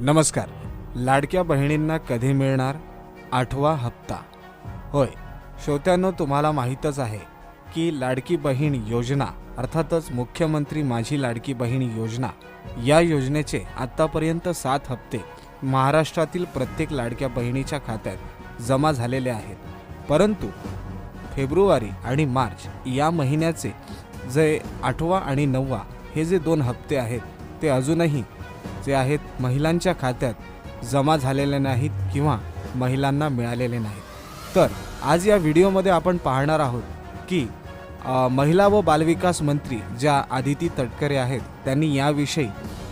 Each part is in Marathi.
नमस्कार. लाडक्या बहिणींना कधी मिळणार आठवा हप्ता? होय श्रोत्यांनो तुम्हाला माहीतच आहे की लाडकी बहीण योजना अर्थातच मुख्यमंत्री माझी लाडकी बहीण योजना या योजनेचे आत्तापर्यंत सात हप्ते महाराष्ट्रातील प्रत्येक लाडक्या बहिणीच्या खात्यात जमा झालेले आहेत. परंतु फेब्रुवारी आणि मार्च या महिन्याचे जे आठवा आणि नववा हे जे दोन हप्ते आहेत ते अजूनही जे आहेत महिलांच्या खात्यात जमा झालेले नाहीत किंवा महिलांना मिळालेले नाहीत. तर आज या व्हिडिओमध्ये आपण पाहणार आहोत की महिला व बालविकास मंत्री ज्या आदिती तटकरे आहेत त्यांनी याविषयी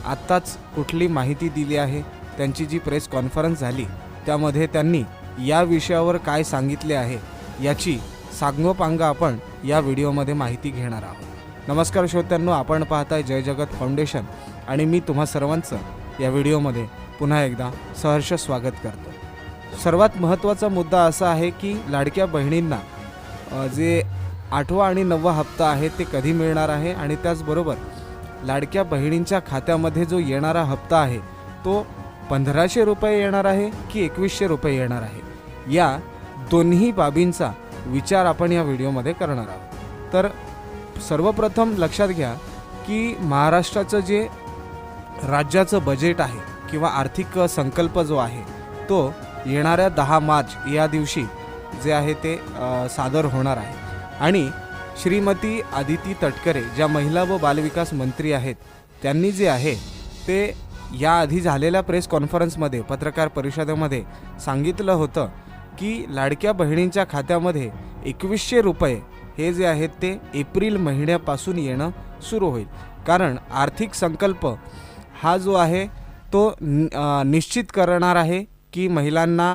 आत्ताच कुठली माहिती दिली आहे? त्यांची जी प्रेस कॉन्फरन्स झाली त्यामध्ये त्यांनी या विषयावर काय सांगितले आहे याची सांगोपांग आपण या व्हिडिओमध्ये माहिती घेणार आहोत. नमस्कार श्रोत्यांनो आपण पाहताय जय जगत फाउंडेशन. आणि मी तुम्हा सर्वांचं या व्हिडिओमध्ये पुन्हा एकदा सहर्ष स्वागत करतो. सर्वात महत्त्वाचा मुद्दा असा आहे की लाडक्या बहिणींना जे आठवा आणि नववा हप्ता आहे ते कधी मिळणार आहे आणि त्याचबरोबर लाडक्या बहिणींच्या खात्यामध्ये जो येणारा हप्ता आहे तो पंधराशे रुपये येणार आहे की एकवीसशे रुपये येणार आहे? या दोन्ही बाबींचा विचार आपण या व्हिडिओमध्ये करणार आहोत. तर सर्वप्रथम लक्षात घ्या की महाराष्ट्राचं जे राज्याचं बजेट आहे किंवा आर्थिक संकल्प जो आहे तो येणाऱ्या दहा मार्च या दिवशी जे आहे ते सादर होणार आहे. आणि श्रीमती आदिती तटकरे ज्या महिला व बालविकास मंत्री आहेत त्यांनी जे आहे ते याआधी झालेल्या प्रेस कॉन्फरन्समध्ये पत्रकार परिषदेमध्ये सांगितलं होतं की लाडक्या बहिणींच्या खात्यामध्ये एकवीसशे रुपये हे जे आहेत ते एप्रिल महिन्यापासून येणं सुरू होईल. कारण आर्थिक संकल्प हा जो आहे तो निश्चित करणार आहे की महिलांना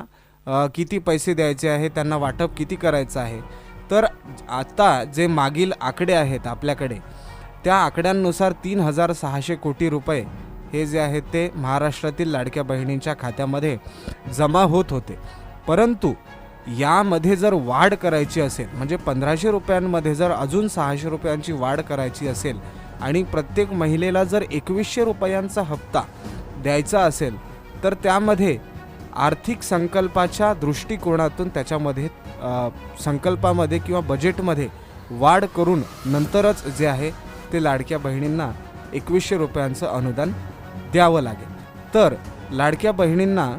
किती पैसे द्यायचे आहे त्यांना वाटप किती करायचं आहे. तर आता जे मागील आकडे आहेत आपल्याकडे त्या आकड्यांनुसार तीन हजार सहाशे कोटी रुपये हे जे आहेत ते महाराष्ट्रातील लाडक्या बहिणींच्या खात्यामध्ये जमा होत होते. परंतु यामध्ये जर वाढ करायची असेल म्हणजे पंधराशे रुपयांमध्ये जर अजून सहाशे रुपयांची वाढ करायची असेल आणि प्रत्येक महिलेला जर एकवीसशे रुपयांचा हप्ता द्यायचा असेल तर त्यामध्ये आर्थिक संकल्पाच्या दृष्टिकोनातून त्याच्यामध्ये संकल्पामध्ये किंवा बजेटमध्ये वाढ करून नंतरच जे आहे ते लाडक्या बहिणींना एकवीसशे रुपयांचं अनुदान द्यावं लागेल. तर लाडक्या बहिणींना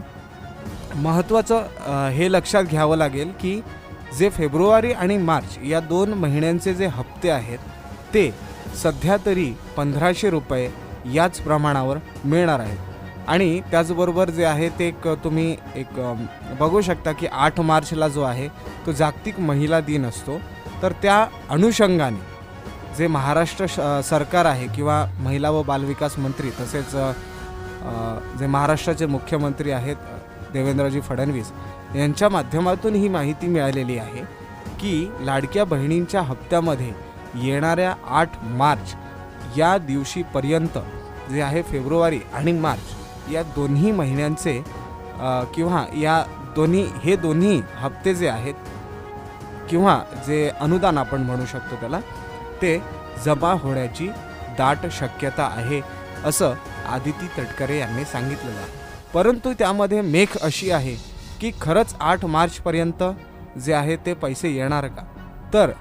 महत्त्वाचं हे लक्षात घ्यावं लागेल की जे फेब्रुवारी आणि मार्च या दोन महिन्यांचे जे हप्ते आहेत ते सध्या तरी पंधराशे रुपये याच प्रमाणावर मिळणार आहेत. आणि त्याचबरोबर जे आहे ते एक तुम्ही एक बघू शकता की आठ मार्चला जो आहे तो जागतिक महिला दिन असतो. तर त्या अनुषंगाने जे महाराष्ट्र श सरकार आहे किंवा महिला व बालविकास मंत्री तसेच जे महाराष्ट्राचे मुख्यमंत्री आहेत देवेंद्रजी फडणवीस यांच्या माध्यमातून ही माहिती मिळालेली आहे की लाडक्या बहिणींच्या हप्त्यामध्ये येणाऱ्या आठ मार्च या दिवशीपर्यंत जे आहे फेब्रुवारी आणि मार्च या दोन्ही महिन्यांचे किंवा या दोन्ही हे दोन्ही हप्ते जे आहेत किंवा जे अनुदान आपण म्हणू शकतो त्याला ते जमा होण्याची दाट शक्यता आहे असं आदिती तटकरे यांनी सांगितलेलं आहे. परंतु त्यामध्ये मेख अशी आहे की खरंच आठ मार्चपर्यंत जे आहे ते पैसे येणार का? तर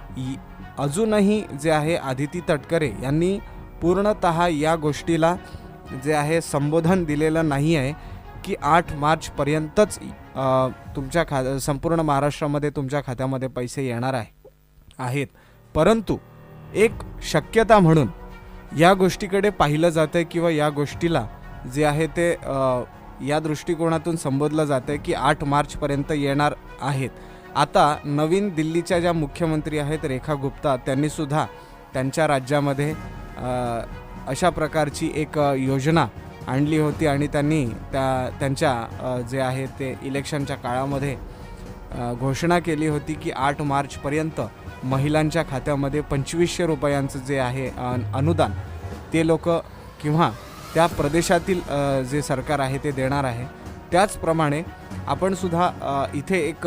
अजूनही जे आहे आदिती तटकरे यांनी पूर्णत या गोष्टीला जे आहे संबोधन दिलेलं नाही आहे की आठ मार्चपर्यंतच तुमच्या खा संपूर्ण महाराष्ट्रामध्ये तुमच्या खात्यामध्ये पैसे येणार आहे आहेत. परंतु एक शक्यता म्हणून या गोष्टीकडे पाहिलं जातं आहे किंवा या गोष्टीला जे आहे ते या दृष्टिकोनातून संबोधलं जातं आहे की आठ मार्चपर्यंत येणार आहेत. आता नवीन दिल्लीच्या ज्या मुख्यमंत्री आहेत रेखा गुप्ता त्यांनीसुद्धा त्यांच्या राज्यामध्ये अशा प्रकारची एक योजना आणली होती आणि त्यांनी त्या त्यांच्या जे आहे ते इलेक्शनच्या काळामध्ये घोषणा केली होती की आठ मार्चपर्यंत महिलांच्या खात्यामध्ये पंचवीसशे रुपयांचं जे आहे अनुदान ते लोक किंवा त्या प्रदेशातील जे सरकार आहे ते देणार आहे. त्याचप्रमाणे आपण सुद्धा इथे एक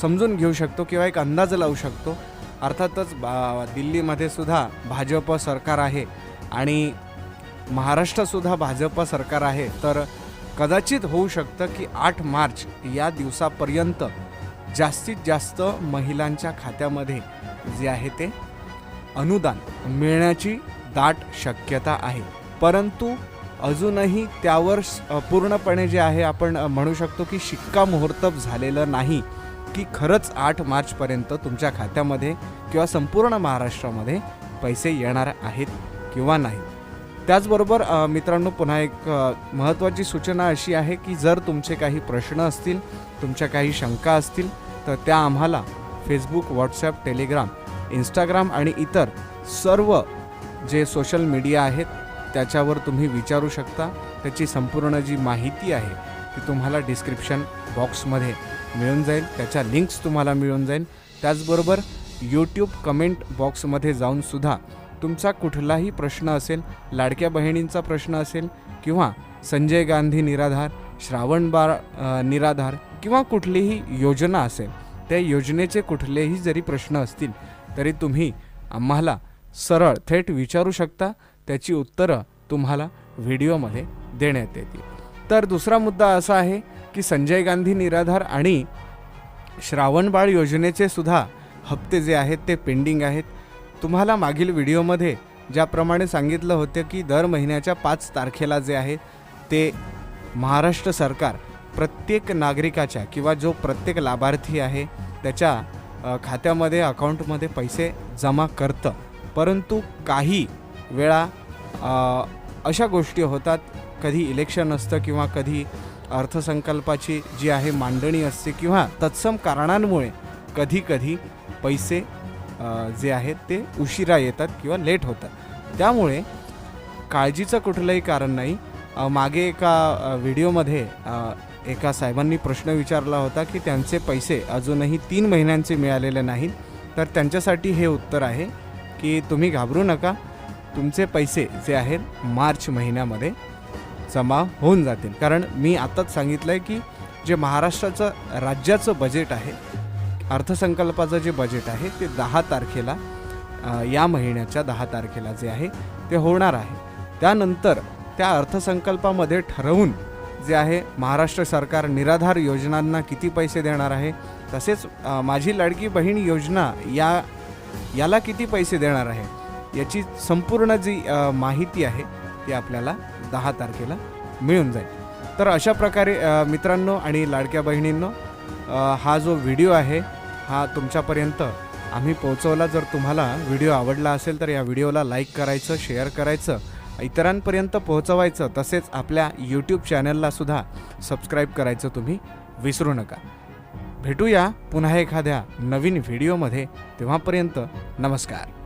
समजून घेऊ शकतो किंवा एक अंदाज लावू शकतो. अर्थातच बा दिल्लीमध्ये सुद्धा भाजप सरकार आहे आणि महाराष्ट्रसुद्धा भाजप सरकार आहे तर कदाचित होऊ शकतं की आठ मार्च या दिवसापर्यंत जास्तीत जास्त महिलांच्या खात्यामध्ये जे आहे ते अनुदान मिळण्याची दाट शक्यता आहे. परंतु अजूनही त्यावर स- पूर्णपणे जे आहे आपण म्हणू शकतो की शिक्कामोर्तब झालेलं नाही की खरंच आठ मार्चपर्यंत तुमच्या खात्यामध्ये किंवा संपूर्ण महाराष्ट्रामध्ये पैसे येणार आहेत किंवा नाही. त्याचबरोबर मित्रांनो पुन्हा एक महत्त्वाची सूचना अशी आहे की जर तुमचे काही प्रश्न असतील तुमच्या काही शंका असतील तर त्या आम्हाला फेसबुक व्हॉट्सॲप टेलिग्राम इंस्टाग्राम आणि इतर सर्व जे सोशल मीडिया आहेत त्याच्यावर तुम्ही विचारू शकता. त्याची संपूर्ण जी माहिती आहे ती तुम्हाला डिस्क्रिप्शन बॉक्समध्ये मिळून जाईल. त्याच्या लिंक्स तुम्हाला मिळून जाईल. त्याचबरोबर यूट्यूब कमेंट बॉक्समध्ये जाऊन सुद्धा तुमचा कुठलाही प्रश्न असेल लाडक्या बहिणींचा प्रश्न असेल किंवा संजय गांधी निराधार श्रावणबाळ निराधार किंवा कुठलीही योजना असेल त्या योजनेचे कुठलेही जरी प्रश्न असतील तरी तुम्ही आम्हाला सरळ थेट विचारू शकता. त्याची उत्तरं तुम्हाला व्हिडिओमध्ये देण्यात येतील. तर दुसरा मुद्दा असा आहे की संजय गांधी निराधार आणि श्रावणबाळ योजनेचे सुद्धा हप्ते जे आहेत ते पेंडिंग आहेत. तुम्हाला मागील व्हिडिओमध्ये ज्याप्रमाणे सांगितलं होतं की दर महिन्याच्या पाच तारखेला जे आहे ते महाराष्ट्र सरकार प्रत्येक नागरिकाच्या किंवा जो प्रत्येक लाभार्थी आहे त्याच्या खात्यामध्ये अकाउंटमध्ये पैसे जमा करतं. परंतु काही वेळा अशा गोष्टी होतात. कधी इलेक्शन असतं किंवा कधी अर्थसंकल्पाची जी आहे मांडणी असते किंवा तत्सम कारणांमुळे कधी कधी पैसे जे आहेत ते उशिरा येतात किंवा लेट होतात. त्यामुळे काळजीचं कुठलंही कारण नाही. मागे एका व्हिडिओमध्ये एका साहेबांनी प्रश्न विचारला होता की त्यांचे पैसे अजूनही तीन महिन्यांचे मिळालेले नाहीत. तर त्यांच्यासाठी हे उत्तर आहे की तुम्ही घाबरू नका. तुमचे पैसे जे आहेत मार्च महिन्यामध्ये जमा होऊन जातील. कारण मी आत्ताच सांगितलं आहे की जे महाराष्ट्राचं राज्याचं बजेट आहे अर्थसंकल्पाचं जे बजेट आहे ते दहा तारखेला या महिन्याच्या दहा तारखेला जे आहे ते होणार आहे. त्यानंतर त्या अर्थसंकल्पामध्ये ठरवून जे आहे महाराष्ट्र सरकार निराधार योजनांना किती पैसे देणार आहे तसेच माझी लाडकी बहीण योजना या याला किती पैसे देणार आहे याची संपूर्ण जी माहिती आहे ती आपल्याला दहा तारखेला मिळून जाईल. तर अशा प्रकारे मित्रांनो आणि लाडक्या बहिणींनो हा जो व्हिडिओ आहे हा तुमच्यापर्यंत आम्ही पोहोचवला. जर तुम्हाला व्हिडिओ आवडला असेल तर या व्हिडिओला लाईक करायचं शेअर करायचं इतरांपर्यंत पोहोचवायचं तसेच आपल्या यूट्यूब चॅनललासुद्धा सबस्क्राईब करायचं तुम्ही विसरू नका. भेटूया पुन्हा एखाद्या नवीन व्हिडिओमध्ये. तेव्हापर्यंत नमस्कार.